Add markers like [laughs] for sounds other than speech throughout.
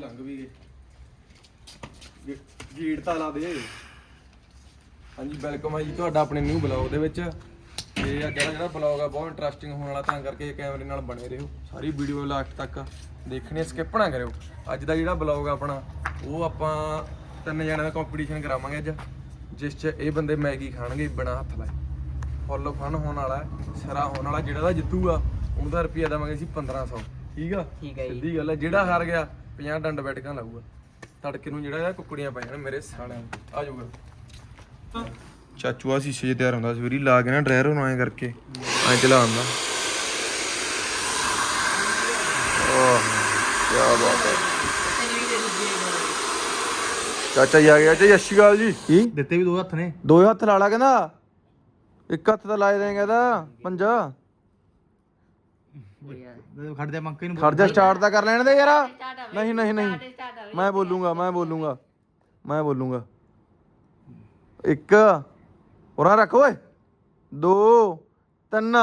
ਤਾਂ ਲੰਘ ਵੀ ਗਏ। ਗੇਟ ਤਾਂ ਲਾ ਦੇ। ਹਾਂਜੀ ਵੈਲਕਮ ਹੈ ਜੀ ਤੁਹਾਡਾ ਆਪਣੇ ਨਿਊ ਬਲੌਗ ਦੇ ਵਿੱਚ। ਤੇ ਅੱਗੇ ਦਾ ਜਿਹੜਾ ਬਲੌਗ ਆ ਬਹੁਤ ਇੰਟਰਸਟਿੰਗ ਹੋਣ ਵਾਲਾ ਤਾਂ ਕਰਕੇ ਕੈਮਰੇ ਨਾਲ ਬਣੇ ਰਹੋ। ਸਾਰੀ ਵੀਡੀਓ ਲਾਸਟ ਤੱਕ ਦੇਖਣੀ ਸਕਿਪ ਨਾ ਕਰਿਓ। ਅੱਜ ਦਾ ਜਿਹੜਾ ਬਲੌਗ ਆ ਆਪਣਾ ਉਹ ਆਪਾਂ ਤਿੰਨ ਜਣਿਆਂ ਦਾ ਕੰਪੀਟੀਸ਼ਨ ਕਰਾਵਾਂਗੇ ਅੱਜ ਜਿਸ 'ਚ ਇਹ ਬੰਦੇ ਮੈਗੀ ਖਾਣਗੇ ਬਿਨਾ ਹੱਥ ਲਾਏ। ਫੁੱਲ ਫਨ ਹੋਣ ਵਾਲਾ ਸਿਰਾ ਹੋਣ ਵਾਲਾ ਜਿਹੜਾ ਦਾ ਜਿੱਤੂਗਾ ਉਹਨੂੰ ਦਾ ਰੁਪਿਆ ਦੇਵਾਂਗੇ ਅਸੀਂ 1500 ਠੀਕ ਆ? ਠੀਕ ਹੈ ਜੀ। ਸਿੱਧੀ ਗੱਲ ਹੈ ਜਿਹੜਾ ਹਾਰ ਗਿਆ 50 ਡੰਡ ਬੈਠਕਾਂ ਲਾਊਗਾ। ਤੜਕੇ ਨੂੰ ਜਿਹੜਾ ਇਹ ਕੁੱਕੜੀਆਂ ਪੈ ਜਾਣ ਮੇਰੇ ਸਾਲਿਆਂ ਨੂੰ। ਆ ਜਾਊਗਾ। ਚਾਚੂ ਆ ਸ਼ੀਸ਼ੇ 'ਚ ਤਿਆਰ ਹੁੰਦਾ ਸਵੇਰੀ ਲਾ ਕੇ ਨਾ ਡਰਾਇਰ ਨੂੰ ਐਂ ਕਰਕੇ ਐਂ ਚਲਾਉਂਦਾ ਓਹ ਕੀ ਬਾਤ ਹੈ ਚਾਚਾ ਜੀ ਆ ਗਿਆ। ਜੀ ਸਤਿ ਸ਼੍ਰੀ ਅਕਾਲ ਜੀ। ਕੀ? ਦਿੱਤੇ ਵੀ ਦੋ ਹੱਥ ਨੇ। ਦੋ ਹੱਥ ਲਾ ਲਾ ਕਹਿੰਦਾ। ਇੱਕ ਹੱਥ ਤਾਂ ਲਾਏ ਦੇਂਗੇ ਇਹਦਾ ਪੰਜਾ ਖੜ ਜਾ ਮੰਕੇ ਨੂੰ ਖੜ ਜਾ ਸਟਾਰਟ ਤਾਂ ਕਰ ਲੈਣ ਦੇ ਯਾਰ। ਨਹੀਂ ਨਹੀਂ ਨਹੀਂ। ਮੈਂ ਬੋਲੂੰਗਾ ਮੈਂ ਬੋਲੂੰਗਾ ਮੈਂ ਬੋਲੂੰਗਾ। ਇੱਕ ਉਰਾਂ ਰੱਖ ਓਏ। ਦੋ ਤਿੰਨ।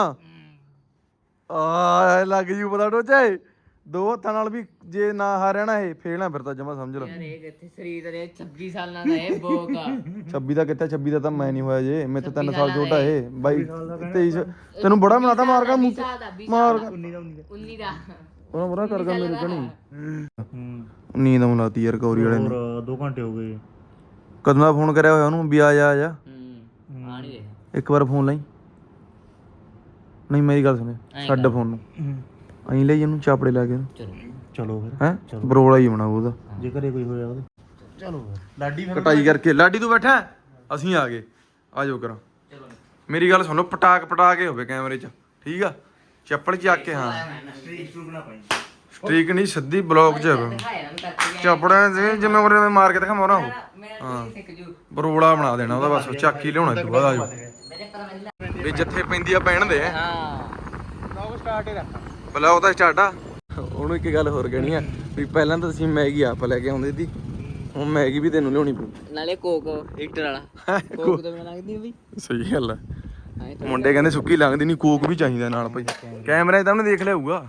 ਆ ਲੱਗ ਜੂ ਪਤਾ ਟੋਚੇ ਦੋ ਹੱਥਾਂ ਨਾਲ ਵੀ ਜੇ ਨਾ ਹਾਰਿਆ ਨਾ ਇਹ ਫੇਲਣਾ ਫਿਰ ਤਾਂ ਜਮਾ ਸਮਝ ਲਓ ਯਾਰ ਇਹ ਕਿੱਥੇ ਸਰੀਰ ਦੇ 26 ਸਾਲਾਂ ਦਾ ਇਹ ਬੋਕ ਆ। 26 ਦਾ ਕਿੱਥੇ 26 ਦਾ ਤਾਂ ਮੈਂ ਨਹੀਂ ਹੋਇਆ ਜੇ ਮੈਂ ਤਾਂ 3 ਸਾਲ ਛੋਟਾ ਇਹ। ਬਾਈ 23 ਤੈਨੂੰ ਬੜਾ ਬਣਾਤਾ ਮਾਰ ਕੇ ਮੂੰਹ ਸਾਲ ਦਾ 20 ਮਾਰ ਕੇ 19 ਦਾ 19 ਦਾ। 19 ਦਾ। ਉਹਨਾਂ ਬੜਾ ਕਰ ਗਿਆ ਮੇਰੇ ਕਣੀ। ਹੂੰ। ਨੀਂਦ ਆਉਣ ਲਾਤੀ ਯਾਰ ਕੌਰੀ ਵਾਲੇ ਨੇ। ਹੋਰ 2 ਘੰਟੇ ਹੋ ਗਏ। ਕਦੋਂ ਦਾ ਫੋਨ ਕਰਿਆ ਹੋਇਆ ਉਹਨੂੰ ਵੀ ਆ ਜਾ ਆ ਜਾ। ਹੂੰ ਆ ਨਹੀਂ ਰਿਹਾ। ਇੱਕ ਵਾਰ ਫੋਨ ਲਈ। ਨਹੀਂ ਮੇਰੀ ਗੱਲ ਸੁਣੇ ਛੱਡ ਫੋਨ ਨੂੰ। ਅਹੀਂ ਲਈ ਇਹਨੂੰ ਚਾਪੜੇ ਲਾ ਕੇ। ਚਲੋ। ਚਲੋ ਫਿਰ। ਹੈ? ਬਰੋਲਾ ਹੀ ਬਣਾਉ ਉਹਦਾ ਜੇ ਘਰੇ ਕੋਈ ਹੋਇਆ ਉਹਦੇ। ਚਲੋ ਫਿਰ। ਲਾਡੀ ਫਿਰ ਕਟਾਈ ਕਰਕੇ। ਲਾਡੀ ਤੂੰ ਬੈਠਾ। ਹੈ? ਅਸੀਂ ਆ ਗਏ। ਆ ਜਾਓ ਕਰਾਂ ਮੇਰੀ ਗੱਲ ਸੁਣੋ ਪਟਾਕ ਪਟਾਕੇ ਹੋਵੇ ਕੈਮਰੇ 'ਚ। ਠੀਕ ਆ? ਚੱਪਲ ਚੱਕ ਕੇ ਹਾਂ। ਸਟ੍ਰੀਕ ਨਹੀਂ ਸਿੱਧੀ ਬਲੌਗ 'ਚ ਹੋਵੇ ਨਾ ਚੱਪੜਾਂ ਦੇ ਜਿਵੇਂ ਉਹਨੇ ਮੈਂ ਮਾਰ ਕੇ ਦਿਖਾ ਮੋਰਾਂ ਉਹ। ਮੇਰਾ ਜੀ ਸਿੱਖ ਜੂ। ਬਰੋਲਾ ਬਣਾ ਦੇਣਾ ਉਹਦਾ ਬਸ ਚੱਕ ਹੀ ਲਿਆਉਣਾ ਇਸ ਤੋਂ ਬਾਅਦ ਆ ਜਾਓ। ਵੀ ਜਿੱਥੇ ਪੈਂਦੀ ਆ ਪੈਣ ਦੇ ਹਾਂ। ਲੌਗ ਸਟਾਰਟ ਹੀ ਰੱਖ। ਬਲੌਗ ਦਾ ਸਟਾਰਟ ਆ। ਉਹਨੂੰ ਇੱਕ ਗੱਲ ਹੋਰ ਕਹਿਣੀ ਆ ਵੀ ਪਹਿਲਾਂ ਤਾਂ ਤੁਸੀਂ ਮੈਗੀ ਆਪ ਲੈ ਕੇ ਆਉਂਦੇ ਸੀ। ਹੁਣ ਮੈਗੀ ਵੀ ਤੈਨੂੰ ਲਿਆਉਣੀ ਪਊ। ਨਾਲੇ ਕੋਕ ਹੀਟਰ ਵਾਲਾ। ਕੋਕ ਤਾਂ ਮੈਨੂੰ ਲੱਗਦੀ ਵੀ। ਸਹੀ ਗੱਲ ਆ। ਹਾਂ ਮੁੰਡੇ ਕਹਿੰਦੇ ਸੁੱਕੀ ਲੰਘਦੀ ਨਹੀਂ ਕੋਕ ਵੀ ਚਾਹੀਦਾ ਨਾਲ ਭਾਈ। ਕੈਮਰੇ ਤਾਂ ਉਹਨੇ ਦੇਖ ਲਿਆ ਹੋਊਗਾ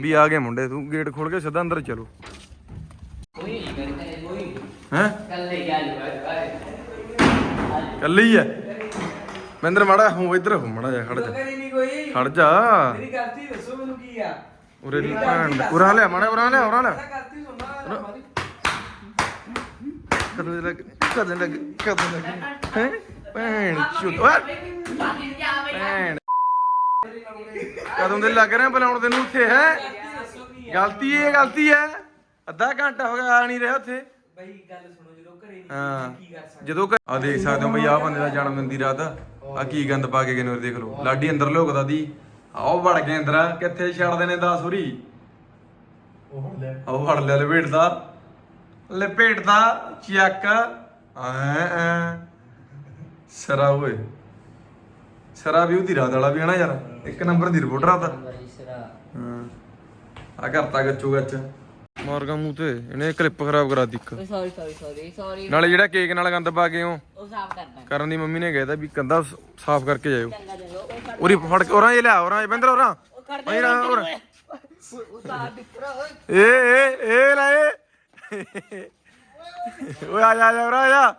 ਵੀ ਆ ਗਏ ਮੁੰਡੇ ਤੂੰ ਗੇਟ ਖੋਲ ਕੇ ਸਿੱਧਾ ਅੰਦਰ ਚਲੋ। ਕੋਈ ਨਹੀਂ ਕਰੇ ਕੋਈ ਹੈ? ਕੱਲੇ ਗਿਆ ਜੀ ਕੱਲੀ ਹੀ ਐ ਮਹਿੰਦਰ ਮਾੜਾ ਹੋ ਇੱਧਰ ਹੋ ਮਾੜਾ ਜਾ ਖੜ ਜਾ। ਨਹੀਂ ਕੋਈ? ਖੜ ਜਾ। ਮੇਰੀ ਕਰਤੀ ਦੱਸੋ ਮੈਨੂੰ ਕੀ ਆ? ਉਰੇ ਦੀ ਭੈਣ ਦੇ- ਉਰਾਂ ਲਿਆ ਮਾੜਾ ਉਰਾਂ ਲਿਆ ਉਰਾਂ ਲਿਆ। ਕਰਤੀ ਸੁਣਨਾ ਮਾਰੀ ਕਦੋਂ ਲੱਗ ਕਦੋਂ ਲੱਗ ਕਦੋਂ ਲੱਗ ਹੈ? ਭੈਣ ਚੁੱਤ ਓਏ! ਭੈਣ। ਕਦੋਂ ਦੇ ਲੱਗ ਰਹੇ ਬੁਲਾਉਣ ਤੈਨੂੰ ਉੱਥੇ ਹੈ? ਗਲਤੀ ਇਹ ਗਲਤੀ ਹੈ। ਅੱਧਾ ਘੰਟਾ ਹੋ ਗਿਆ ਆ ਨਹੀਂ ਰਿਹਾ ਉੱਥੇ। ਬਈ ਗੱਲ ਸੁਣੋ। ਘਰੇ ਹਾਂ। ਕੀ ਕਰ ਸਕਦੇ? ਜਦੋਂ ਆ ਦੇਖ ਸਕਦੇ ਹੋ ਬਈ ਆਹ ਬੰਦੇ ਦਾ ਜਨਮ ਦਿਨ ਦੀ ਰਾਤ। ਆ ਕੀ ਗੰਦ ਪਾ ਕੇ ਗਏ ਨੇ ਉਰੇ ਦੇਖ ਲਓ। ਲਾਡੀ ਅੰਦਰ ਲੁਕਦਾ ਦੀ ਆਓ ਵੜ ਗਏ ਅੰਦਰ। ਕਿੱਥੇ ਛੱਡਦੇ ਨੇ 10 ਹੁਰੀ ਉਹ ਲੈ। ਆਓ ਵੜ ਲਿਆ ਲਪੇਟਦਾ। ਲਪੇਟਦਾ ਚੱਕ। ਐ ਐ। ਸਰਾ ਓਏ। ਸਰਾ ਵੀ ਉਹਦੀ ਰਾਤ ਵਾਲਾ ਵੀ ਹੈ ਨਾ ਯਾਰ। ਇੱਕ ਨੰਬਰ ਦੀ ਰਿਪੋਰਟਰ ਆ ਤਾਂ ਹਾਂ। ਆ ਕਰਤਾ ਗੱਚੂ ਗੱਚ ਮਾਰਗਾ ਮੂੰਹ ਤੇ ਇਹਨੇ ਕਲਿੱਪ ਖਰਾਬ ਕਰਾ ਦਿੱਤੀ ਇੱਕ। ਸੌਰੀ ਸੌਰੀ ਸੌਰੀ ਸੌਰੀ ਨਾਲੇ ਜਿਹੜਾ ਕੇਕ ਨਾਲ ਗੰਦ ਪਾ ਕੇ ਉਹ ਉਹ ਸਾਫ਼ ਕਰਦਾ ਕਰਨ ਦੀ ਮੰਮੀ ਨੇ ਕਹਿਤਾ ਵੀ ਕੰਦਾ ਸਾਫ਼ ਕਰਕੇ ਜਾਇਓ। ਚੰਗਾ ਚੰਗਾ। ਉਹ ਕਰ ਉਰੀ ਫੜ ਕੇ ਉਰਾਂ ਇਹ ਲਿਆ ਉਰਾਂ ਇਹ ਬੰਦਰ ਉਰਾਂ ਉਹ ਕਰ ਦਿੱਤਰਾ ਏ ਏ ਏ ਲੈ ਏ। ਓਏ ਆ ਜਾ ਆ ਜਾ ਉਰਾਂ ਆ ਜਾ।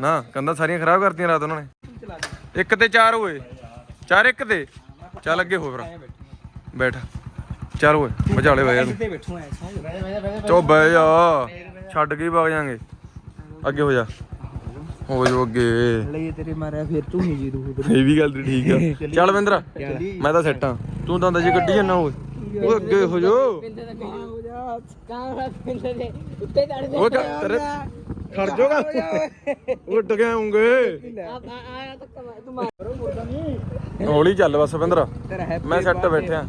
ਨਾ ਕੰਦਾ ਸਾਰੀਆਂ ਖਰਾਬ ਕਰਤੀਆਂ ਰਾਤ ਉਹਨਾਂ ਨੇ। ਇੱਕ ਤੇ ਚਾਰ ਹੋਏ। ਚਾਰ ਇੱਕ ਤੇ। ਚੱਲ ਅੱਗੇ ਹੋ ਫਿਰ ਬੈਠ। ਚੱਲ ਓਏ ਵਿਚਾਲੇ ਬਹਿ ਜਾ ਤੂੰ ਤੇ ਬੈਠੂ ਐ ਚੋ ਬਹਿ ਜਾ ਛੱਡ ਕੇ ਹੀ ਵਗ ਜਾਾਂਗੇ। ਅੱਗੇ ਹੋ ਜਾ। ਹੋ ਜੋ ਅੱਗੇ। ਲਈ ਤੇਰੇ ਮਾਰਿਆ ਫਿਰ ਤੂੰ ਹੀ ਜੀ ਰੂਹ ਇਹ ਵੀ ਗੱਲ ਤੇ ਠੀਕ ਆ। ਚੱਲ ਵਿੰਦਰ ਮੈਂ ਤਾਂ ਸੈੱਟ ਆ। ਤੂੰ ਤਾਂ ਅੰਦਾਜ਼ੇ ਕੱਢੀ ਜਾਂਦਾ ਓਏ। ਉਹ ਅੱਗੇ ਹੋ ਜੋ ਦਾ ਹੋ ਜਾ ਕਹਾਂ ਪਿੰਦੇ ਦੇ ਉੱਤੇ ਚੜ ਤੇਰੇ ਖੜ ਜਾਓਗਾ ਉੱਡ ਕੇ ਆਉਂਗੇ। ਆ ਆ ਆਇਆ ਤਾਂ ਕਮਾ ਤੂੰ ਮਾਰ। ਹੌਲੀ ਚੱਲ ਬਸ ਵਿੰਦਰ ਤੇਰਾ ਹੈ ਮੈਂ ਸੈੱਟ ਬੈਠਿਆ।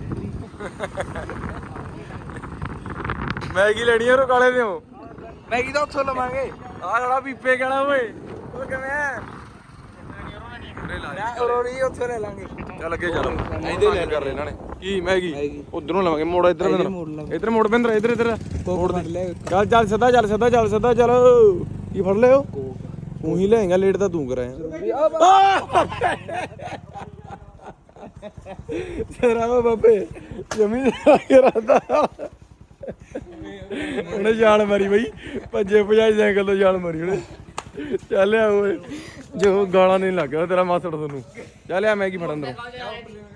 ਮੈਗੀ ਲੈਣੀ ਆ ਰੋ ਕਾਲੇ ਦੇ ਮੈਗੀ ਤਾਂ ਉੱਥੋਂ ਲਵਾਂਗੇ। ਆ ਜਿਹੜਾ ਪੀਪੇ ਕਹਿਣਾ ਓਏ? ਉਹ ਕਿਵੇਂ ਆ? ਰੋੜੀ ਉੱਥੋਂ ਲੈ ਲਾਂਗੇ। ਚੱਲ ਅੱਗੇ ਚੱਲ। ਇਹਦੇ ਲੈ ਕਰ ਰਹੇ ਇਹਨਾਂ ਨੇ। ਕੀ ਮੈਗੀ? ਉਧਰੋਂ ਲਵਾਂਗੇ। ਮੋੜ ਇੱਧਰ ਬਿੰਦਰ ਇੱਧਰ ਮੋੜ ਬਿੰਦਰ ਇੱਧਰ ਇੱਧਰ। ਮੋੜ ਦੇ। ਚੱਲ ਚੱਲ ਸਿੱਧਾ ਚੱਲ ਸਿੱਧਾ ਚੱਲ ਸਿੱਧਾ ਚੱਲ। ਕੀ ਫੜ ਲਿਓ ਤੂੰ ਹੀ ਲੈਂਗਾ ਲੇਟ ਤਾਂ ਤੂੰ ਕਰਾਇਆ ਤੇਰਾ ਬਾਬੇ। ਜਮੀ ਕਰਾਦਾ ਉਹਨੇ ਜਾਲ ਮਾਰੀ ਬਈ ਭੱਜੇ ਭਜਾਈ ਸਾਈਕਲ ਤੋਂ ਜਾਲ ਮਾਰੀ ਉਹਨੇ। ਚੱਲਿਆ ਓਏ ਜੋ ਗਾਲਾਂ ਨਹੀਂ ਲੱਗਿਆ ਤੇਰਾ ਮਾਸੜ ਤੁਹਾਨੂੰ ਚੱਲਿਆ ਮੈਗੀ ਫੜ ਅੰਦਰ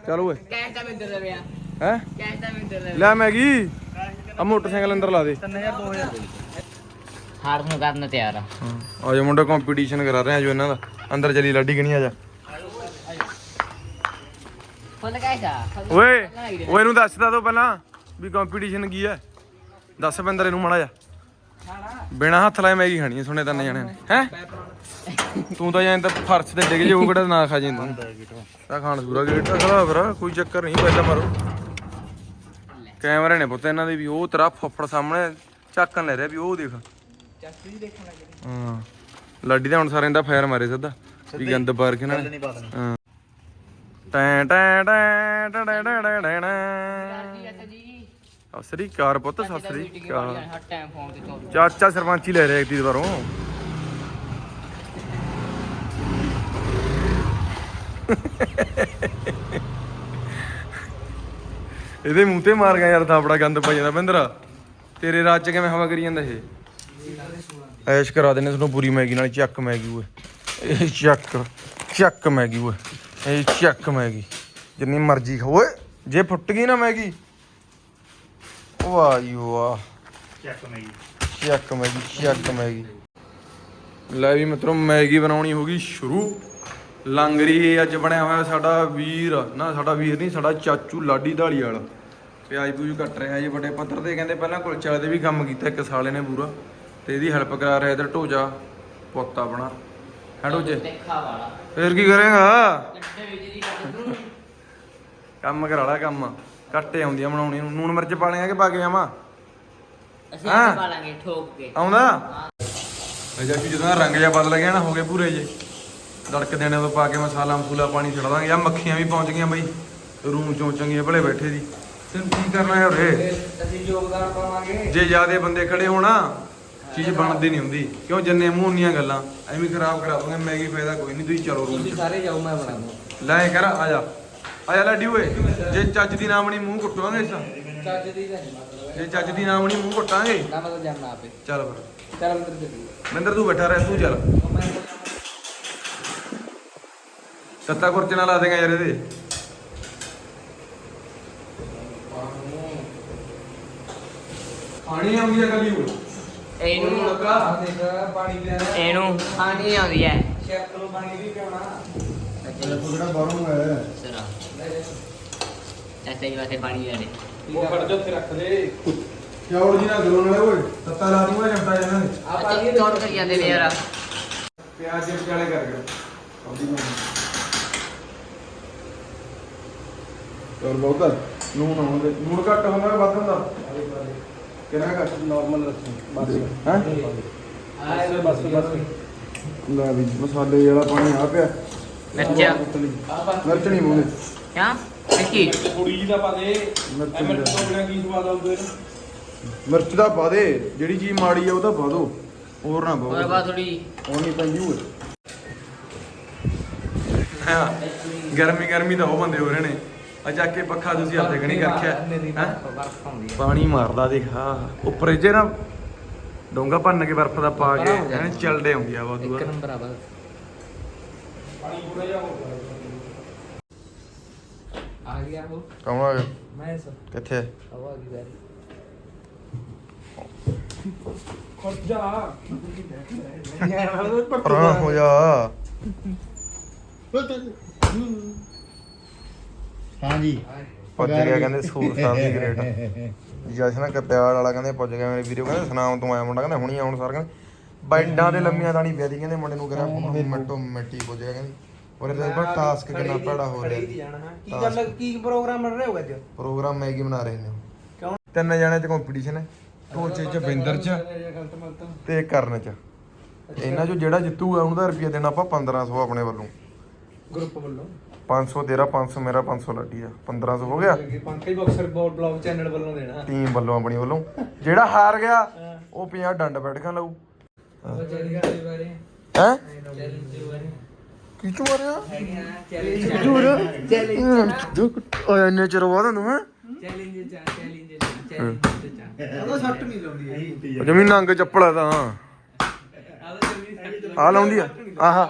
ਚੱਲ ਓਏ। ਕੈਸ਼ ਤਾਂ ਮਿੰਦਰ ਹੈ? ਕੈਸ਼ ਲੈ ਮੈਗੀ। ਆ ਮੋਟਰਸਾਈਕਲ ਅੰਦਰ ਲਾ ਦੇ। ਹਾਰ ਨੂੰ ਕਰਨ ਤਿਆਰ ਆ। ਆ ਜਾ ਮੁੰਡਾ ਕੰਪੀਟੀਸ਼ਨ ਕਰਾ ਰਹੇ ਆ ਜੋ ਇਹਨਾਂ ਦਾ। ਅੰਦਰ ਚਲੀ ਲਾਡੀ ਗਣੀ ਆ ਜਾ। ਫੁੱਲ ਓਏ ਓਏ ਇਹਨੂੰ ਦੱਸਦਾ ਦੋ ਪਹਿਲਾਂ ਵੀ ਕੰਪੀਟੀਸ਼ਨ ਕੀ ਹੈ। ਦੱਸ ਬੰਦਰ ਇਹਨੂੰ ਮਾੜਾ ਜਾ ਬਿਨਾ ਹੱਥ ਲਾਏ ਮੈਗੀ ਖਾਣੀ ਹੈ ਸੁਣੇ ਤਾਂ ਜਾਣਿਆਂ ਨੇ। ਹੈ? ਤੂੰ ਤਾਂ ਜਾਂ ਤਾਂ ਫਰਸ਼ ਤੇ ਡਿੱਗ ਜੇ ਉਹ ਕਿਹੜਾ ਨਾ ਖਾ ਜੇ ਤੂੰ। ਤਾਂ ਖਾਣ ਸੂਰਾ ਗੇਟ ਤਾਂ ਖੜਾ ਫਿਰ ਕੋਈ ਚੱਕਰ ਨਹੀਂ ਪਹਿਲਾਂ ਮਾਰੋ। ਕੈਮਰੇ ਨੇ ਪੁੱਤ ਇਹਨਾਂ ਦੇ ਵੀ ਉਹ ਤੇਰਾ ਫੱਫੜ ਸਾਹਮਣੇ ਚੱਕਣ ਲੈ ਰਿਹਾ ਵੀ ਉਹ ਦੇਖ। ਹਾਂ। ਲਾਡੀ ਤਾਂ ਹੁਣ ਸਾਰੇ ਇਹਦਾ ਫਾਇਰ ਮਾਰੇ ਸਿੱਧਾ ਵੀ ਗੰਦ ਪਾਰ ਕੇ ਨਾ। ਨਹੀਂ ਹਾਂ। ਟੈਂ ਟੈਂ ਟੈਂ ਟੈਂ ਟੈਂ ਟੈਂ ਟੈਂ ਟੈਂ ਟੈਂ। ਜੀ। ਸਤਿ ਸ੍ਰੀ ਅਕਾਲ ਪੁੱਤ ਸਤਿ ਸ੍ਰੀ ਅਕਾਲ। ਹਰ ਟਾਈਮ ਫੋਨ ਤੇ ਚੋਂ ਚਾਚਾ ਸਰਪੰਚੀ ਲੈ ਰਿਹਾ ਇੱਕ ਦੀ ਵਾਰੋਂ ਇਹਦੇ ਮੂੰਹ ਤੇ ਮਾਰ ਗਿਆ ਯਾਰ ਥਾਪੜਾ ਗੰਦ ਪਈ ਜਾਂਦਾ ਬਿੰਦਰਾ ਤੇਰੇ ਰਾਜ ਚ ਕਿਵੇਂ ਹਵਾ ਕਰੀ ਜਾਂਦਾ ਇਹ? ਐਸ਼ ਕਰਾ ਦੇਣੇ ਤੁਹਾਨੂੰ ਪੂਰੀ ਮੈਗੀ ਨਾਲ ਚੱਕ ਮੈਗੀ ਓਏ। ਇਹ ਚੱਕ ਚੱਕ ਮੈਗੀ ਓਏ। ਇਹ ਚੱਕ ਮੈਗੀ। ਜਿੰਨੀ ਮਰਜ਼ੀ ਖਾਓ। ਓਏ ਜੇ ਫੁੱਟ ਗਈ ਨਾ ਮੈਗੀ। ਵਾਹ ਜੀ ਵਾਹ ਚੱਕ ਮੈਗੀ। ਚੱਕ ਮੈਗੀ ਚੱਕ ਮੈਗੀ। ਲੈ ਵੀ ਮਿੱਤਰੋ ਮੈਗੀ ਬਣਾਉਣੀ ਹੋ ਗਈ ਸ਼ੁਰੂ। ਲੰਗਰੀ ਅੱਜ ਬਣਿਆ ਹੋਇਆ ਸਾਡਾ ਵੀਰ। ਨਾ ਸਾਡਾ ਵੀਰ ਨਹੀਂ ਸਾਡਾ ਚਾਚੂ ਲਾਡੀ ਢਾਲੀ ਵਾਲਾ ਪਿਆਜ ਪੂਜ ਕੱਟ ਰਿਹਾ ਜੀ ਵੱਡੇ ਪੱਧਰ ਤੇ। ਕਹਿੰਦੇ ਪਹਿਲਾਂ ਕੁਲਚੇ ਵਾਲੇ ਦੇ ਵੀ ਕੰਮ ਕੀਤਾ ਇੱਕ ਸਾਲੇ ਨੇ ਪੂਰਾ। ਤੇ ਇਹਦੀ ਹੈਲਪ ਕਰਾ ਰਿਹਾ ਇਧਰ ਢੋਜਾ ਪੁੱਤ ਆਪਣਾ। ਹੈ ਢੋਜੇ ਦੇਖਾ ਵਾਲਾ। ਫੇਰ ਕੀ ਕਰੇਗਾ? ਵਿੱਚ ਦੀ ਕੰਮ ਕਰਾ ਲਾ ਕੰਮ। ਕੱਟੇ ਆਉਂਦੀਆਂ ਬਣਾਉਣੀ। ਨੂੰ ਨੂਣ ਮਿਰਚ ਪਾਣੀਆਂ ਕਿ ਪਾ ਕੇ ਆਵਾਂ? ਅਸੀਂ ਹਾਂ। ਪਾ ਲਾਂਗੇ ਠੋਕ ਕੇ। ਆਉਂਦਾ? ਅਜਾ ਕਿ ਜਦੋਂ ਰੰਗ ਜਿਹਾ ਬਦਲ ਗਿਆ ਨਾ ਹੋ ਗਏ ਪੂਰੇ ਜੇ। ਦੜਕ ਦੇਣੇ ਤੋਂ ਪਾ ਕੇ ਮਸਾਲਾ ਮਸੂਲਾ ਪਾਣੀ ਛੱਡ ਦਾਂਗੇ। ਆ ਮੱਖੀਆਂ ਵੀ ਪਹੁੰਚ ਗਈਆਂ ਬਈ। ਰੂਮ ਚੋਂ ਚੰਗੀਆਂ ਭਲੇ ਬੈਠੇ ਦੀ। ਤੈਨੂੰ ਕੀ ਕਰਨਾ ਹੈ ਉਰੇ? ਅਸੀਂ ਯੋਗਦਾਨ ਪਾਵਾਂਗੇ। ਜੇ ਜਿਆਦੇ ਬੰਦੇ ਖੜੇ ਹੋਣਾ ਚੀਜ਼ ਬਣਦੀ ਨਹੀਂ ਹੁੰਦੀ। ਕਿਉਂ? ਜੰਨੇ ਮੂੰਹ ਉਨੀਆਂ ਗੱਲਾਂ ਐਵੇਂ ਖਰਾਬ ਕਰਾ ਦੋਗੇ ਮੈਗੀ ਫਾਇਦਾ ਕੋਈ ਨਹੀਂ ਤੁਸੀਂ ਚਲੋ ਰੂਮ ਤੁਸੀਂ ਸਾਰੇ ਜਾਓ ਮੈਂ ਬਣਾਉਂਦਾ ਲੈ ਕਰ ਆ ਜਾ। ਆ ਜਾ ਲਾਡੀ ਓਏ ਜੇ ਚੱਜ ਦੀ ਨਾਮਣੀ ਮੂੰਹ ਕੁੱਟਾਂਗੇ ਇਸ ਚੱਜ ਦੀ ਤਾਂ ਨਹੀਂ ਮਤਲਬ। ਜੇ ਚੱਜ ਦੀ ਨਾਮਣੀ ਮੂੰਹ ਕੁੱਟਾਂਗੇ ਨਾ ਮਤਲਬ ਜਾਣਾ ਆਪੇ। ਚੱਲ ਫਿਰ। ਚੱਲ ਅੰਦਰ ਚੱਲੀ। ਮਿੰਦਰ ਤੂੰ ਬੈਠਾ ਰਹਿ ਤੂੰ ਚੱਲ। ਸੱਤਾ ਕੁਰਚੇ ਨਾਲ ਲਾ ਦੇਗਾ ਯਾਰ ਇਹਦੇ। ਖਾਣੀ ਆਉਂਦੀ ਹੈ ਕਲੀ ਉਹ ਇਹਨੂੰ ਲੱਗਾ ਆ ਦੇਖ ਪਾਣੀ ਪਿਆਣਾ। ਇਹਨੂੰ ਖਾਣੀ ਆਉਂਦੀ ਹੈ। ਸ਼ੈਫ ਨੂੰ ਪਾਣੀ ਵੀ ਪਿਆਉਣਾ। ਜਿਹੜਾ ਬਾਹਰੋਂ ਆਇਆ ਸੁਣਾ ਚਾਚਾ ਜੀ ਵਾਸਤੇ ਪਾਣੀ ਲੈ ਲੈ। ਉਹ ਫੜ ਜਾ ਉੱਥੇ ਰੱਖ ਦੇ ਚੌੜ ਜੀ ਨਾਲ ਗਲੋਂ ਨਾਲੇ ਓਏ। ਤੱਤਾ ਲਾ ਦੂੰਗਾ ਜੰਟਾ ਇਹਨਾਂ ਨੇ ਆ ਪਾਣੀ ਚੌੜ ਕਰੀ ਜਾਂਦੇ ਨੇ ਯਾਰ। ਪਿਆਜ਼ ਦੇ ਵਿਚਾਲੇ ਕਰ ਗਿਆ। ਚੌਰ ਬਹੁਤਾ। ਨੂਣ ਹੋਵੇ ਨੂਣ ਘੱਟ ਹੁੰਦਾ ਵੱਧ ਹੁੰਦਾ। ਕਿਹੜਾ ਘੱਟ ਨਾਰਮਲ ਰੱਖੀ? ਬਸ। ਹੈ? ਆ ਬਸ ਬਸ। ਲੈ ਵੀ ਮਸਾਲੇ ਵਾਲਾ ਪਾਣੀ ਆ ਪਿਆ। ਮਿਰਚ। ਆ ਪਾ ਮਿਰਚ ਨਹੀਂ ਮੂੰਹ ਕਿਆ? ਦੇਖੀ ਥੋੜੀ ਜੀ ਦਾ ਪਾ ਦੇ। ਮਿਰਚ ਮਿਰਚ ਨਹੀਂ। ਤੋਂ ਬਿਨਾ ਕੀ ਸਵਾਦ ਆਉਂਦੇ ਨੇ ਮਿਰਚ ਦਾ ਪਾ ਦੇ। ਜਿਹੜੀ ਚੀਜ਼ ਮਾੜੀ ਆ ਉਹਦਾ ਪਾ ਦੋ। ਹੋਰ ਨਾ ਹੋਰ ਥੋੜੀ ਉਹ ਨਹੀਂ ਪੈਂਦੀ ਗਰਮੀ ਗਰਮੀ ਤਾਂ ਉਹ ਬੰਦੇ ਹੋ ਰਹੇ ਨੇ। ਆ ਜਾ ਕੇ ਪੱਖਾ ਤੁਸੀਂ ਆਪਦੇ ਗਣੀ ਰੱਖਿਆ। ਹੈਂ? ਬਰਫ ਆਉਂਦੀ ਹੈ ਪਾਣੀ ਮਾਰਦਾ ਦੇਖ ਆ ਉੱਪਰ ਜੇ ਨਾ ਡੋਂਗਾ ਭੰਨ ਕੇ ਬਰਫ਼ ਦਾ ਪਾ ਕੇ। ਐਨ ਚਲਦੇ ਆਉਂਦੀ ਆ ਵਾਦੂ ਇੱਕ ਨੰਬਰ ਆ ਬਸ। ਪਾਣੀ ਪੂਰਾ ਜਾ ਹੋ ਆ ਗਿਆ ਉਹ। ਕੌਣ ਆ ਗਿਆ? ਮੈਂ ਸਭ ਕਿੱਥੇ? ਹਵਾ ਕੀ ਵਾਰੀ ਪਰਾਂ ਹੋ ਜਾ। ਹਾਂਜੀ। ਪੁੱਜ ਗਿਆ ਕਹਿੰਦੇ ਸੂਰ ਸਾਹਿਬ ਦੀ ਗ੍ਰੇਡ ਜਸ਼ਨ ਕਪਿਆੜ ਵਾਲਾ ਕਹਿੰਦੇ ਪੁੱਜ ਗਿਆ ਮੇਰੇ ਵੀਡੀਓ ਕਹਿੰਦੇ ਸੁਨਾਮ ਤੋਂ ਆਇਆ ਮੁੰਡਾ ਕਹਿੰਦਾ ਹੁਣੀ ਆਉਣ ਸਾਰ ਕਹਿੰਦੇ ਬਾਈਡਾਂ ਦੇ ਲੰਮੀਆਂ ਦਾਣੀ ਪਿਆਦੀ ਕਹਿੰਦੇ ਮੁੰਡੇ ਨੂੰ ਕਹਿੰਦਾ ਮਿੰਟੋ ਮਿੰਟੀ ਪੁੱਜ ਗਿਆ ਕਹਿੰਦੀ। ਉਹਦੇ ਤੇ ਪਰ ਟਾਸਕ ਕਿੰਨਾ ਭੈੜਾ ਹੋ ਰਿਹਾ। ਕੀ ਗੱਲ ਕੀ ਪ੍ਰੋਗਰਾਮ ਬਣ ਰਿਹਾ ਹੋਗਾ ਅੱਜ? ਪ੍ਰੋਗਰਾਮ ਮੈਗੀ ਬਣਾ ਰਹੇ ਨੇ। ਕਿਉਂ? ਤਿੰਨ ਜਣੇ ਚ ਕੰਪੀਟੀਸ਼ਨ ਹੈ। ਟੋਚੇ ਚ ਬਿੰਦਰ ਚ। ਤੇ ਕਰਨ ਚ। ਇਹਨਾਂ ਚੋਂ ਜਿਹੜਾ ਜਿੱਤੂਗਾ ਉਹਨੂੰ ਦਾ ਰੁਪਿਆ ਦੇਣਾ ਆਪਾਂ 1500 ਆਪਣੇ ਵੱਲੋਂ। ਗਰੁੱਪ ਵੱਲੋਂ। 500 ਤੇਰਾ 500 ਮੇਰਾ 500 ਲੱਡੀ ਆ। 1500 ਹੋ ਗਿਆ। ਪੰਕਜ ਬਾਕਸਰ ਬੋਲ ਬਲੌਗ ਚੈਨਲ ਵੱਲੋਂ ਦੇਣਾ। ਟੀਮ ਵੱਲੋਂ ਆਪਣੀ ਵੱਲੋਂ। ਜਿਹੜਾ ਹਾਰ ਗਿਆ ਉਹ 50 ਡੰਡ ਬੈਠਕਾਂ ਲਊ। ਚੈਲੰਜ ਦੇ ਬਾਰੇ। ਹੈ? ਚੈਲੰਜ ਦੇ ਬਾਰੇ। ਕੀ ਚੋਂ ਮਾਰਿਆ? ਚੈਲੰਜ ਜੂਰ। ਚੈਲੰਜ ਓਏ ਇੰਨੇ ਚਿਰ ਬਾਅਦ ਨੂੰ ਹੈ। ਚੈਲੰਜ ਚੈਲੰਜ ਚੈਲੰਜ ਉਹਦਾ ਸੱਟ ਨਹੀਂ ਲਾਉਂਦੀ ਹੈਗੀ। ਉਹ ਜਮੀ ਨੰਗ ਚੱਪਲ ਆ ਤਾਂ। ਆ। ਲਾਉਂਦੀ ਆ। ਆਹਾ।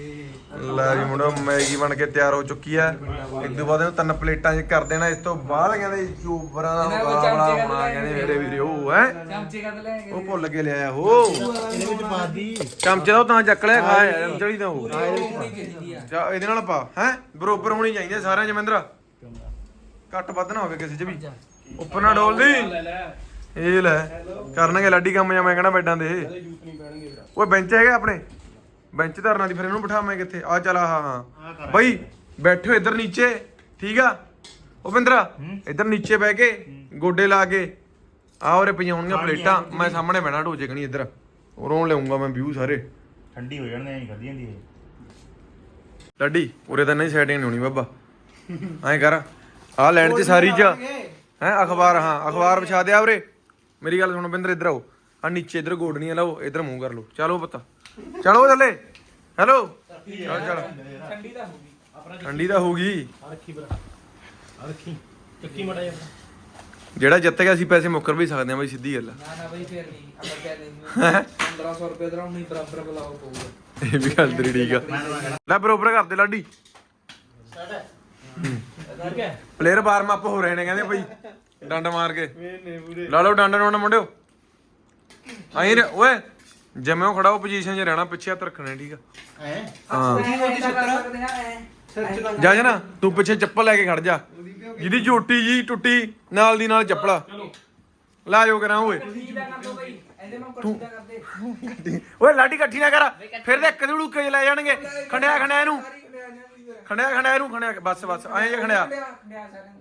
ਲੈ ਵੀ ਮੁੰਡਾ ਮੈਗੀ ਬਣ ਕੇ ਤਿਆਰ ਹੋ ਚੁੱਕੀ ਆ। ਇੱਕ ਤੋਂ ਬਾਅਦ ਇਹਨੂੰ ਤਿੰਨ ਪਲੇਟਾਂ 'ਚ ਕਰ ਦੇਣਾ ਇਸ ਤੋਂ ਬਾਅਦ ਕਹਿੰਦੇ ਯੂਬਰਾਂ ਦਾ ਮੁਕਾਬਲਾ ਹੋਣਾ ਕਹਿੰਦੇ ਮੇਰੇ ਵੀਰੇ ਉਹ ਹੈ? ਚਮਚੇ ਕੱਢ ਲੈ ਉਹ ਭੁੱਲ ਕੇ ਲਿਆਇਆ ਹੋ ਇਹਦੇ ਵਿੱਚ ਪਾ ਦੀ। ਚਮਚੇ ਦਾ ਉਹ ਤਾਂ ਚੱਕ ਲਿਆ ਖਾਇਆ ਚੜੀ ਤਾਂ ਉਹ। ਚਾ ਇਹਦੇ ਨਾਲ ਪਾ ਹੈ? ਬਰੋਬਰ ਹੋਣੀ ਚਾਹੀਦੀ ਸਾਰਿਆਂ ਚ ਮਹਿੰਦਰਾ ਘੱਟ ਵੱਧ ਨਾ ਹੋਵੇ ਕਿਸੇ ਚ ਵੀ। ਉੱਪਰ ਨਾ ਡੋਲਦੀ ਇਹ ਲੈ ਕਰਨਗੇ ਲਾਡੀ ਕੰਮ ਜਾਂ ਮੈਂ ਕਹਣਾ ਬੈਡਾਂ ਦੇ। ਓਏ ਬੈਂਚ ਹੈਗੇ ਆਪਣੇ? ਬੈਂਚ ਧਰਨਾ ਦੀ ਫਿਰ ਇਹਨੂੰ ਬਿਠਾਵਾਂ ਕਿੱਥੇ? ਆ ਚੱਲ ਹਾਂ ਹਾਂ ਬਈ ਬੈਠੋ ਇੱਧਰ ਨੀਚੇ ਠੀਕ ਆ? ਉਹ ਬਿੰਦਰਾ ਇੱਧਰ ਨੀਚੇ ਬਹਿ ਕੇ ਗੋਡੇ ਲਾ ਕੇ ਆ ਉਰੇ ਪਈਆਉਣੀਆਂ ਪਲੇਟਾਂ। ਮੈਂ ਸਾਹਮਣੇ ਬਹਿਣਾ ਢੋਜੇ ਕਣੀ ਇੱਧਰ। ਉਰੋਂ ਲਿਆਉਂਗਾ ਮੈਂ ਵਿਊ ਸਾਰੇ। ਠੰਡੀ ਹੋ ਜਾਣਗੇ ਨਹੀਂ ਖਾਦੀ ਜਾਂਦੀ ਇਹ। ਲੱਡੀ ਉਰੇ ਤਾਂ ਨਹੀਂ ਸੈਟਿੰਗ ਨਹੀਂ ਹੋਣੀ ਬਾਬਾ। ਐਂ ਕਰ ਆ ਲੈਣ ਚ ਸਾਰੀ ਚ ਹੈ ਅਖਬਾਰ ਹਾਂ ਅਖਬਾਰ ਵਿਛਾ ਦਿਆ ਉਰੇ। ਮੇਰੀ ਗੱਲ ਸੁਣੋ ਬਿੰਦਰ ਇੱਧਰ ਆਓ। ਆ ਨੀਚੇ ਇੱਧਰ ਗੋਡਣੀਆਂ ਲਾਓ ਇੱਧਰ ਮੂੰਹ ਕਰ ਲਓ। ਚਲੋ ਪਤਾ। ਚਲੋ ਥੱਲੇ। ਹੈਲੋ। ਚਲ ਚਲ। ਠੰਡੀ ਤਾਂ ਹੋਊਗੀ। ਠੰਡੀ ਤਾਂ ਹੋਊਗੀ। ਆ ਰੱਖੀ ਬਰਾ। ਆ ਰੱਖੀ। ਚੱਕੀ ਮੜਾ ਜਾ ਜਿਹੜਾ ਜਿੱਤੇਗਾ ਅਸੀਂ ਪੈਸੇ ਮੁੱਕਰ ਵੀ ਸਕਦੇ ਹਾਂ ਬਈ ਸਿੱਧੀ ਗੱਲ ਆ। ਨਾ ਨਾ ਬਈ ਫੇਰ ਨਹੀਂ। ਆਪਾਂ ਕਹਿ ਨਹੀਂ 1500 ਰੁਪਏ ਦਾ ਨਹੀਂ ਬਰਾਬਰ ਬੁਲਾਓ ਪਊਗਾ। ਇਹ ਵੀ ਗੱਲ ਤੇਰੀ ਠੀਕ ਆ। ਲੈ ਬਰੋਬਰ ਕਰ ਦੇ ਲਾਡੀ। ਪਲੇਅਰ ਵਾਰਮ ਅਪ ਹੋ ਰਹੇ ਨੇ ਕਹਿੰਦੇ ਬਈ। ਡੰਡ ਮਾਰ ਕੇ। ਲਾ ਲਓ ਡੰਡ ਨੂੰ ਮੁੰਡਿਓ। ਆਈ ਓਏ। ਜਿਵੇਂ ਉਹ ਖੜਾ ਉਹ ਪੋਜੀਸ਼ਨ 'ਚ ਰਹਿਣਾ ਪਿੱਛੇ ਹੱਥ ਰੱਖਣੇ ਠੀਕ ਆ? ਹੈ? ਜਾ ਜਾ ਨਾ ਤੂੰ ਪਿੱਛੇ ਚੱਪਲ ਲੈ ਕੇ ਖੜ ਜਾ। ਜਿਹਦੀ ਝੋਟੀ ਜੀ ਟੁੱਟੀ ਨਾਲ ਦੀ ਨਾਲ ਚੱਪਲਾ। ਲਾ ਜੋ ਕਰਾਂ ਓਏ। ਦਾ ਦੋ ਦਾ। ਓਏ ਲਾਡੀ ਇਕੱਠੀ ਨਾ ਕਰ। ਫਿਰ ਤੇ ਇੱਕ ਧੜੂਕੇ ਲੈ ਜਾਣਗੇ। ਖੰਡਿਆ ਖੰਡਿਆ ਇਹਨੂੰ। ਖੰਡਿਆ ਖੰਡਿਆ ਇਹਨੂੰ ਖੰਡਿਆ। ਬਸ ਬਸ ਐਂ ਜੇ ਖੰਡਿਆ।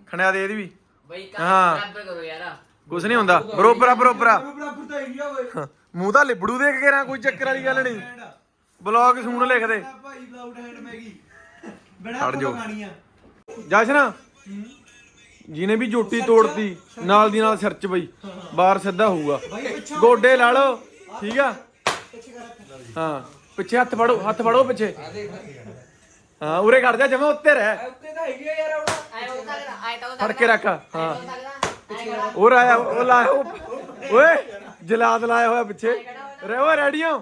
ਖੰਡਿਆ ਦੇ ਇਹਦੀ ਵੀ। ਬਈ ਹਾਂ। ਬਰਾਬਰ ਕਰੋ ਯਾਰ। ਕੁਛ ਨਹੀਂ ਹੁੰਦਾ। ਬਰੋਬਰ ਬਰੋਬਰ ਬਰਾਬਰ ਤਾਂ ਹੈਗੀ ਆ ਓਏ। ਮੂੰਹ ਤਾਂ ਲਿਬੜੂ ਦੇ ਕੇ ਰਾਂ ਕੋਈ ਚੱਕਰ ਵਾਲੀ ਗੱਲ ਨਹੀਂ। ਬਲੌਗ ਸੁਣ ਲਿਖ ਦੇ ਭਾਈ ਲਾਊਡ ਹੈਂਡ ਮੈਗੀ ਬੜਾ ਜਸ਼ਨ ਜਿਹਨੇ ਵੀ ਜੋਟੀ ਤੋੜਤੀ ਨਾਲ ਦੀ ਨਾਲ ਸਿਰ ਚ ਬਈ। ਬਾਹਰ ਸਿੱਧਾ ਹੋਊਗਾ। ਗੋਡੇ ਲਾ ਲਓ। ਠੀਕ ਆ? ਹਾਂ ਪਿੱਛੇ ਹੱਥ ਫੜੋ ਹੱਥ ਫੜੋ ਪਿੱਛੇ। ਹਾਂ ਉਰੇ ਖੜ ਜਾ ਜਮਾ ਉੱਤੇ ਰਹਿ। ਉੱਤੇ ਤਾਂ ਹੈਗੀ ਆ ਯਾਰ ਹੁਣ। ਉਹ ਫੜ ਕੇ ਰੱਖ। ਹਾਂ। ਹੋਰ ਆਇਆ ਉਹ ਉਹ- ਓਏ। ਜਲਾਦ ਲਾਇਆ ਹੋਇਆ ਪਿੱਛੇ। ਰਹਿ ਰੈਡੀਓ।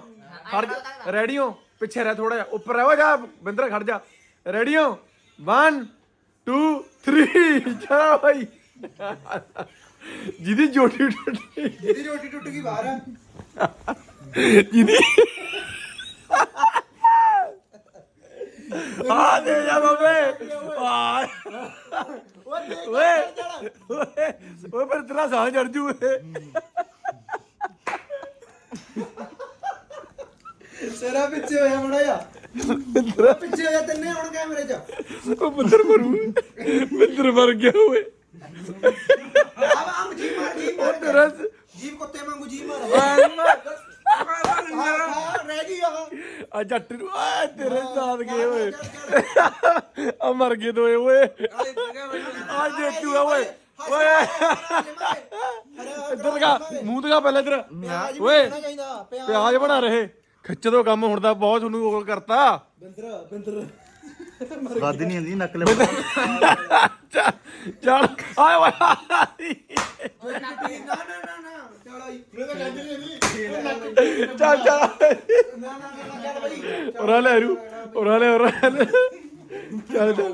ਖੜ ਜਾ। ਰੈਡੀਓ। ਪਿੱਛੇ ਰਹਿ ਥੋੜਾ ਜਿਹਾ। ਉੱਪਰ ਰਹਿ ਓ ਜਾ ਬਿੰਦਰ ਖੜ ਜਾ। ਰੈਡੀਓ। 1 2 3 ਚਲੋ ਭਾਈ ਜਿਹਦੀ ਜੋਟੀ ਟੁੱਟੀ ਜਿਹਦੀ ਰੋਟੀ ਟੁੱਟ ਗਈ ਬਾਹਰ। ਆ ਜਿਹਦੀ ਆ ਦੇ ਜਾ ਬਾਬੇ। ਆ। ਓਏ ਓਏ। ਓਏ। ਪਰ ਤੇਰਾ ਸਾਹ ਚੜ ਜੂ। ਏ ਸਿਰਾ ਪਿੱਛੇ ਹੋਇਆ ਮੜਾ ਜਾ ਪਿੱਛੇ ਹੋਇਆ ਤੰਨੇ ਹੁਣ ਕੈਮਰੇ 'ਚ। ਉਹ ਬੰਦਰ ਮਰੂ। ਬੰਦਰ ਮਰ ਗਿਆ ਓਏ। ਆਮ ਜੀ ਮਾਰ ਜੀ ਮਾਰ। ਤੇਰਾ ਜੀਵ ਕੁੱਤੇ ਵਾਂਗੂ ਜੀ ਮਾਰ। ਆ ਰਹਿ ਗਈ ਆ ਆ ਜੱਟ ਨੂੰ ਆ ਤੇਰੇ ਸਾਥ ਗਏ ਓਏ ਆ ਮਰ ਗਏ ਦੋਏ ਓਏ। ਆ ਜੇਤੂ ਆ ਓਏ। ਓਏ। ਇੱਧਰ ਦਿਖਾ ਮੂੰਹ ਦਿਖਾ ਪਹਿਲਾਂ ਇੱਧਰ। ਓਏ ਪਿਆਜ। ਬਣਾ ਰਹੇ। ਖਿੱਚ ਦੋ ਕੰਮ ਹੁਣ ਤਾਂ ਬਹੁਤ ਤੁਹਾਨੂੰ ਗੋਲ ਕਰਤਾ। ਬਿੰਦਰ ਬਿੰਦਰ। ਵੱਧ ਨਹੀਂ ਆਂਦੀ ਨੱਕ ਲੈ ਚੱਲ ਚੱਲ ਆਏ ਓਏ। ਨਾ ਨਾ ਨਾ ਨਾ ਚਲ ਆਈ। ਮੇਰੇ ਤਾਂ ਗੰਜ ਨਹੀਂ ਚੱਲ ਚੱਲ। ਨਾ ਨਾ ਨਾ ਚੱਲ ਬਈ। ਉਰਾ ਲੈ ਰੂ। ਉਰਾ ਲੈ ਉਰਾ ਲੈ। ਚੱਲ ਚੱਲ।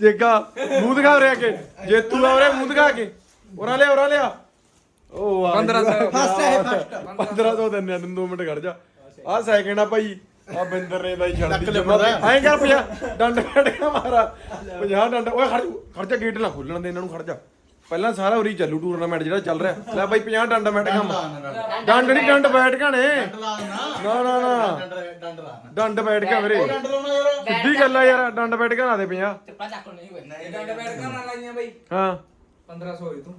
ਜੇਗਾ ਮੂੰਹ ਦਿਖਾ ਆ ਕੇ। ਜੇ ਤੂੰ ਆ ਮੂੰਹ ਦਿਖਾ ਕੇ। ਉਰਾ ਲੈ ਉਰਾ ਲਿਆ। ਉਹ ਵਾਹ 1500 ਫਸਟ ਹੈ ਫਸਟ। 1500 ਦਿੰਦੇ ਆ ਤੈਨੂੰ 2 ਮਿੰਟ ਖੜ ਜਾ। ਆ ਸੈਕਿੰਡ ਆ ਭਾਈ। ਆ ਬਿੰਦਰ ਨੇ ਬਾਈ ਛੱਡ ਦੀ ਜਮਾ। ਐਂ ਕਰ ਪਿਆ ਡੰਡ ਕੱਢ ਕੇ ਮਾਰਾ। 50 ਡੰਡ ਓਏ ਖੜ ਖੜ ਜਾ ਗੇਟ ਨਾ ਖੋਲਣ ਦੇ ਇਹਨਾਂ ਨੂੰ ਖੜ ਜਾ। ਪਹਿਲਾਂ ਸਾਰਾ ਉਰੀ ਚੱਲੂ ਟੂਰਨਾਮੈਂਟ ਜਿਹੜਾ ਚੱਲ ਰਿਹਾ। ਲੈ ਬਾਈ 50 ਡੰਡ ਮੈਟ ਕੰਮ ਡੰਡ ਨਹੀਂ ਡੰਡ ਬੈਠ ਲਾ ਨਾ ਨਾ ਨਾ ਨਾ। ਡੰਡ ਡੰਡ ਲਾ ਡੰਡ ਬੈਠ ਗਿਆ ਵੀਰੇ। ਡੰਡ ਲਾਉਣਾ ਯਾਰ। ਸਿੱਧੀ ਗੱਲ ਆ ਯਾਰ ਡੰਡ ਬੈਠ ਕੇ ਨਾ ਦੇ 50 ਚੱਪਾ ਚੱਕ ਨਹੀਂ ਹੋਏ ਇਹ ਡੰਡ ਬੈਠ ਕੇ ਨਾ ਲਾਈਆਂ ਬਈ। ਹਾਂ। 1500 ਹੋਈ ਤੂੰ।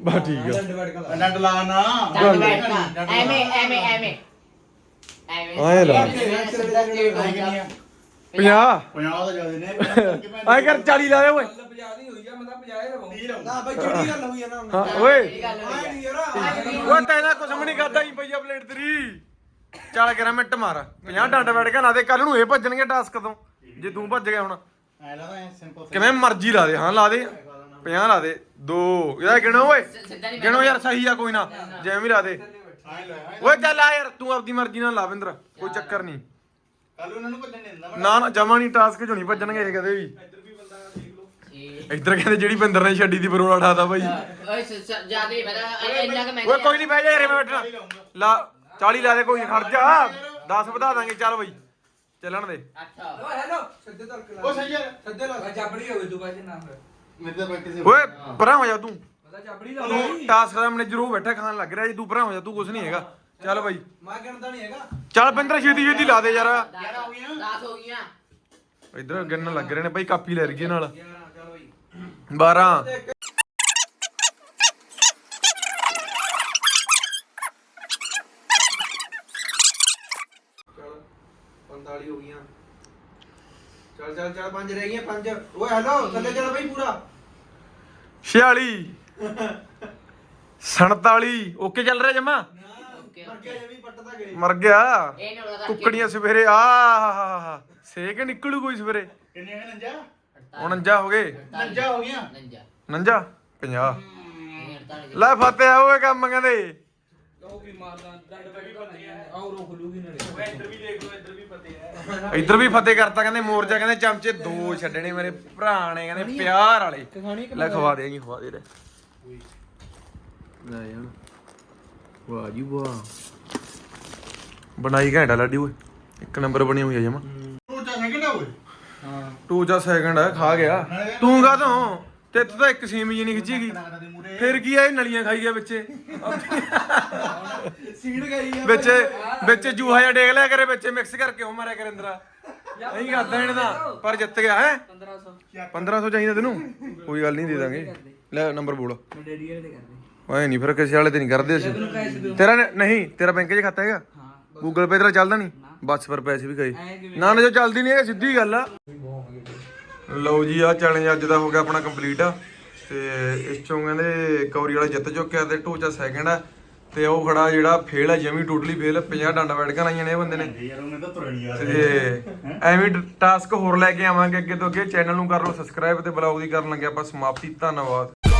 ਬਸ ਠੀਕ ਆ। ਡੰਡ ਲਾ। ਨਾ ਡੰਡ ਐਵੇਂ ਐਵੇਂ ਐਵੇਂ। ਐਵੇਂ। ਆਏਂ ਲਾ। 50 50 ਦਾ ਜ਼ਿਆਦਾ ਨੇ। ਐ ਕਰ 40 ਲਾ ਦੇ ਓਏ। ਗੱਲ 50 ਦੀ ਹੋਈ ਆ ਮੈਂ ਤਾਂ 50 ਲਵਾਂ ਤੀਹ ਲਾਊਂ। ਨਾ ਬਈ ਜਿਹੜੀ ਗੱਲ ਹੋਈ ਆ ਨਾ ਹਾਂ ਓਏ। ਆਏ ਨਹੀਂ ਯਾਰ ਓਏ ਤੈਨਾਂ ਕੁਛ ਵੀ ਨਹੀਂ ਕਰਦਾ ਹੀ ਪਈਆ ਪਲੇਟ ਤੇਰੀ। ਚੱਲ ਕਰਾਂ ਮਿੰਟ ਮਾਰ। 50 ਡੰਡ ਬੈਠ ਕੇ ਲਾ ਦੇ ਕੱਲ ਨੂੰ ਇਹ ਭੱਜਣਗੇ ਟਾਸਕ ਤੋਂ ਜੇ ਤੂੰ ਭੱਜ ਗਿਆ ਹੁਣ। ਐ ਲਾ ਐ ਸਿੰਪਲ ਕਿਵੇਂ ਮਰਜ਼ੀ ਲਾ ਦੇ ਹਾਂ ਲਾ ਦੇ। 50 ਲਾ ਦੇ ਦੋ। ਇਹਦਾ ਗਿਣੋ ਓਏ। ਗਿਣੋ ਯਾਰ ਸਹੀ ਆ ਕੋਈ ਨਾ। ਜਿਵੇਂ ਵੀ ਲਾ ਦੇ। ਓਏ ਚੱਲ ਆ ਯਾਰ ਤੂੰ ਆਪਦੀ ਮਰਜ਼ੀ ਨਾਲ ਲਾ ਕੋਈ ਚੱਕਰ ਨਹੀਂ। ਕੱਲ ਉਹਨਾਂ ਨੂੰ ਭੱਜਣ ਨਹੀਂ ਦਿੰਦਾ ਮੈਂ ਨਾ ਨਾ ਜਮਾ ਨਹੀਂ ਟਾਸਕ ਚੋਂ ਨਹੀਂ ਭੱਜਣਗੇ ਇਹ ਕਦੇ ਵੀ। ਇੱਧਰ ਕਹਿੰਦੇ ਜਿਹੜੀ ਬਿੰਦਰ ਨੇ ਛੱਡੀ ਦੀ ਬਰੋਲਾ ਠਾਤਾ ਬਾਈ। ਓਏ ਜ਼ਿਆਦਾ ਹੀ ਪਤਾ ਇੰਨਾ ਕਿ ਮੈਂ ਓਏ ਕੋਈ ਨਹੀਂ ਬਹਿ ਜਾ ਯਾਰ ਮੈਂ ਬੈਠਣਾ ਲਾ 40 ਲਾ ਦੇ ਕੋਈ ਨੀ, ਖੜ ਜਾ। 10 ਵਧਾ ਦਾਂਗੇ ਚੱਲ ਬਾਈ। ਚੱਲਣ ਦੇ। ਅੱਛਾ। ਓ ਹੈਲੋ ਸਿੱਧੇ ਤੱਕ ਲਾ। ਉਹ ਸਹੀ ਹੈ। ਸਿੱਧੇ ਲਾ। ਜਾਬੜੀ ਹੋਵੇ ਤੂੰ ਬਾਜੀ ਨਾ ਫਿਰ ਮੇਰੇ ਤਾਂ ਪ੍ਰੈਕਟਿਸ ਓਏ ਪਰਾਂ ਹੋ ਜਾ ਤੂੰ। ਤਾਂ ਜਾਬੜੀ ਲਾ ਤੂੰ ਟਾਸਕ ਦਾ ਮੈਨੇਜਰ ਉਹ ਬੈਠਾ ਖਾਣ ਲੱਗ ਰਿਹਾ ਜੀ ਤੂੰ ਪਰਾਂ ਹੋ ਜਾ ਤੂੰ ਕੁਝ ਨਹੀਂ ਹੈਗਾ। ਚੱਲ ਬਾਈ। ਮੈਂ ਗਿਣਦਾ ਨਹੀਂ ਹੈਗਾ। ਚੱਲ ਬਿੰਦਰ ਛੇਤੀ ਛੇਤੀ ਲਾ ਦੇ ਯਾਰ। 11 ਹੋ ਗਈਆਂ। 10 ਹੋ ਗਈਆਂ ਇੱਧਰ ਗਿਣਨ ਲੱਗ ਰਹੇ ਨੇ ਬਾਈ ਕਾਪੀ ਲੈ ਰਹੀਏ ਨਾਲ। 11 ਚੱਲ ਬਈ 12 ਚੱਲ 45 ਹੋ ਗਈਆਂ। ਚੱਲ ਚੱਲ ਚੱਲ ਪੰਜ ਰਹਿ ਗਈਆਂ ਪੰਜ। ਓਏ ਹੈਲੋ ਥੱਲੇ ਚੱਲ ਬਈ ਪੂਰਾ। 46 47 ਓਕੇ ਚੱਲ ਰਿਹਾ ਜਮਾ? ਮਰ ਗਿਆ ਜਮੀ ਪੱਟ ਤਾਂ ਗਏ। ਮਰ ਗਿਆ। ਇਹ ਨਾ ਲਗਾ ਕੁੱਕੜੀਆਂ ਸਵੇਰੇ ਆ ਸੇਕ ਨਿਕਲੂ ਕੋਈ ਸਵੇਰੇ। ਕਿੰਨੇ ਹੈ ਨੰਜਾ? 49 ਹੋ ਗਏ? ਨੰਜਾ ਹੋ ਗਿਆ ਨੰਜਾ। 49 50 ਇਹ 48 ਲੈ ਫਤਿਹ ਓਏ ਕੰਮ ਕਹਿੰਦੇ। ਉਹ ਵੀ ਮਾਰਦਾ ਡੰਡ ਪੈ ਵੀ ਪਤਾ ਆਉ ਰੋ ਖੁੱਲੂਗੀ ਨਾਲੇ। ਇੱਧਰ ਵੀ ਦੇਖ ਲਓ ਇੱਧਰ ਵੀ ਪਤੇ ਹੈ ਇੱਧਰ ਵੀ ਫਤਿਹ ਕਰਤਾ ਕਹਿੰਦੇ ਮੋਰਚਾ ਕਹਿੰਦੇ ਚਮਚੇ ਦੋ ਛੱਡਣੇ ਮੇਰੇ ਭਰਾ ਨੇ ਕਹਿੰਦੇ ਪਿਆਰ ਵਾਲੇ। ਲੈ ਖਵਾ ਦੇ ਜੀ ਖਵਾ ਦੇ ਰੇ ਲੈ ਯਾਰ ਵਾਹ ਜੀ ਵਾਹ। ਬਣਾਈ ਘੈਂਟਾ ਲੱਡੀ ਓਏ। ਇੱਕ ਨੰਬਰ ਬਣੀ ਹੋਈ ਆ ਜਮਾ। ਤੂੰ ਚਾ ਸੈਕਿੰਡ ਆ ਓਏ? ਟੂ ਜਾਂ ਸੈਕਿੰਡ ਆ ਖਾ ਗਿਆ। ਤੂੰ ਕਾ ਤੋਂ ਤੇ ਤੂੰ ਤਾਂ ਇੱਕ ਸੀਮ ਜੀ ਨਹੀਂ ਦੇ ਮੂਰੇ ਫਿਰ ਕੀ ਆ ਇਹ ਨਲੀਆਂ ਖਾਈ ਗਿਆ ਵਿੱਚੇ। [laughs] ਸੀੜ ਗਈ ਆ। ਵਿੱਚ ਵਿੱਚ ਜੂਹਾ ਜਿਹਾ ਡੇਗ ਲਿਆ ਕਰੇ ਵਿੱਚ ਮਿਕਸ ਕਰਕੇ ਉਹ ਮਾਰਿਆ ਕਰੇ ਅੰਦਰਾ। ਨਹੀਂ ਕਰਦਾ ਇਹਨੇ ਦਾ ਪਰ ਜਿੱਤ ਗਿਆ ਹੈ? 1500 1500 ਚਾਹੀਦਾ ਤੈਨੂੰ? [laughs] ਕੋਈ ਗੱਲ ਨਹੀਂ ਦੇ ਦਾਂਗੇ। ਲੈ ਨੰਬਰ ਬੋਲ। ਮੈਂ ਡੈਡੀ ਵਾਲੇ ਤੇ ਕਰਦੇ। ਓਏ ਨਹੀਂ ਫਿਰ ਕਿਸੇ ਵਾਲੇ ਤੇ ਨਹੀਂ ਕਰਦੇ ਅਸੀਂ। ਤੇਰਾ ਨ- ਨਹੀਂ ਤੇਰਾ ਬੈਂਕ 'ਚ ਖਾਤਾ ਹੈਗਾ? ਹਾਂ ਗੂਗਲ ਪੇ ਤੇਰਾ ਚੱਲਦਾ ਨਹੀਂ ਬਸ ਪਰ ਪੈਸੇ ਵੀ ਗਏ। ਨਾ ਨਾ ਜੋ ਚੱਲਦੀ ਨਹੀਂ ਇਹ ਸਿੱਧੀ ਗੱਲ ਆ। ਲਓ ਜੀ ਆ ਚੈਲੰਜ ਅੱਜ ਦਾ ਹੋ ਗਿਆ ਆਪਣਾ ਕੰਪਲੀਟ ਤੇ ਇਸ ਚੋਂ ਕਹਿੰਦੇ ਕੌਰੀ ਵਾਲਾ ਜਿੱਤ ਚੁੱਕਿਆ ਤੇ ਟੋਚਾ ਸੈਕਿੰਡ ਆ। ਤੇ ਉਹ ਖੜਾ ਜਿਹੜਾ ਫੇਲ ਆ ਜਮੀ ਟੋਟਲੀ ਫੇਲ 50 ਡੰਡਾ ਬੈਠਕਾਂ ਲਾਈਆਂ ਨੇ ਇਹ ਬੰਦੇ ਨੇ। ਯਾਰ ਉਹਨੇ ਤਾਂ ਤੁਰਣੀ ਯਾਰ ਤੇ ਐਵੇਂ ਟਾਸਕ ਹੋਰ ਲੈ ਕੇ ਆਵਾਂਗੇ ਅੱਗੇ ਤੋਂ ਅੱਗੇ। ਚੈਨਲ ਨੂੰ ਕਰ ਲਓ ਸਬਸਕ੍ਰਾਈਬ ਤੇ ਬਲੌਗ ਦੀ ਕਰਨ ਲੱਗੇ ਆਪਾਂ। ਸਮਾਪਤੀ ਧੰਨਵਾਦ।